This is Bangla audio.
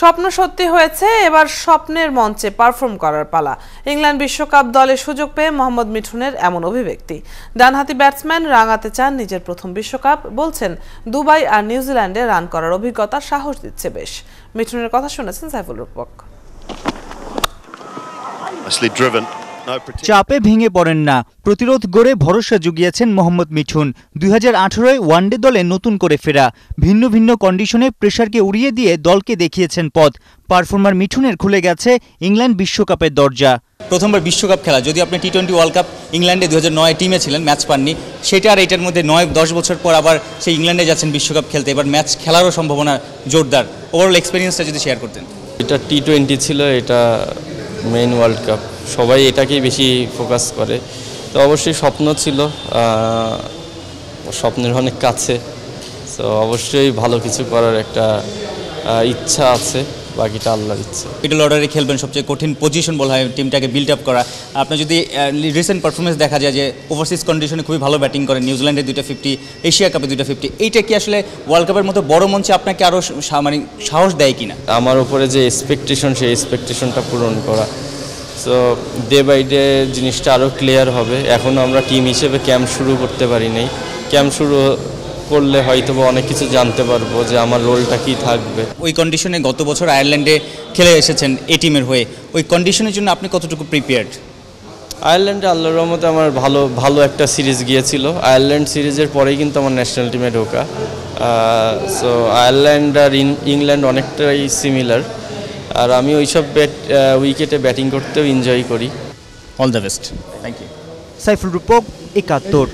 স্বপ্ন সত্যি হয়েছে, এবার স্বপ্নের মঞ্চে পারফর্ম করার পালা। ইংল্যান্ড বিশ্বকাপ দলে সুযোগ পেয়ে মোহাম্মদ মিঠুনের এমন অভিব্যক্তি। ডানহাতি ব্যাটসম্যান রাঙাতে চান নিজের প্রথম বিশ্বকাপ, বলছেন, দুবাই আর নিউজিল্যান্ডে রান করার অভিজ্ঞতা সাহস দিচ্ছে বেশ। মিঠুনের কথা শুনেছেন সাইফুল রূপক। চাপে ভেঙে পড়েন না। প্রতিরোধ গড়ে ভরসা জুগিয়েছেন মোহাম্মদ মিঠুন। দুই হাজার আঠারোয় ওয়ানডে দলে নতুন করে ফেরা। ভিন্ন ভিন্ন কন্ডিশনে প্রেশারকে উড়িয়ে দিয়ে দলকে দেখিয়েছেন পথ। পারফর্মার মিঠুনের খুলে গেছে ইংল্যান্ড বিশ্বকাপের দরজা। প্রথমবার বিশ্বকাপ খেলা যদি আপনি টি টোয়েন্টি ওয়ার্ল্ড কাপ ইংল্যান্ডে দু নয় টিমে ছিলেন ম্যাচ পাননি সেটা আর এটার মধ্যে নয় দশ বছর পর আবার সেই ইংল্যান্ডে যাচ্ছেন বিশ্বকাপ খেলতে। এবার ম্যাচ খেলারও সম্ভাবনা জোরদার। ওভারঅল এক্সপিরিয়েন্সটা যদি শেয়ার করতেন। এটা টি টোয়েন্টি ছিল এটা মেইন ওয়ার্ল্ড কাপ সবাই এটাকেই বেশি ফোকাস করে। তো অবশ্যই স্বপ্ন ছিল স্বপ্নের অনেক কাছে। তো অবশ্যই ভালো কিছু করার একটা ইচ্ছা আছে বাকিটা আল্লাহর ইচ্ছা। মিডল অর্ডারে খেলবেন সবচেয়ে কঠিন পজিশন বলা হয় টিমটাকে বিল্ড আপ করা। আপনার যদি রিসেন্ট পারফরমেন্স দেখা যায় যে ওভারসিজ কন্ডিশনে খুবই ভালো ব্যাটিং করেন নিউজিল্যান্ডের দুইটা ফিফটি এশিয়া কাপে দুইটা ফিফটি এইটা কি আসলে ওয়ার্ল্ড কাপের মতো বড় মঞ্চে আপনাকে আরও মানে সাহস দেয় কিনা? আমার উপরে যে এক্সপেকটেশন সেই এক্সপেকটেশনটা পূরণ করা। সো ডে বাই ডে জিনিসটা আরও ক্লিয়ার হবে। এখনও আমরা টিম হিসেবে ক্যাম্প শুরু করতে পারি নাই। ক্যাম্প শুরু করলে হয়তো অনেক কিছু জানতে পারব যে আমার রোলটা কী থাকবে। ওই কন্ডিশনে গত বছর আয়ারল্যান্ডে খেলে এসেছেন এই টিমের হয়ে। ওই কন্ডিশনের জন্য আপনি কতটুকু প্রিপেয়ার্ড আয়ারল্যান্ডে আল্লাহর রহমতে আমার ভালো ভালো একটা সিরিজ গিয়েছিল। আয়ারল্যান্ড সিরিজের পরেই কিন্তু আমার ন্যাশনাল টিমে ঢোকা। সো আয়ারল্যান্ড আর ইংল্যান্ড অনেকটাই সিমিলার আর আমি ওইসব ব্যাট উইকেটে ব্যাটিং করতেও এনজয় করি। All the best thank you Saiful Rupak একাত্তর।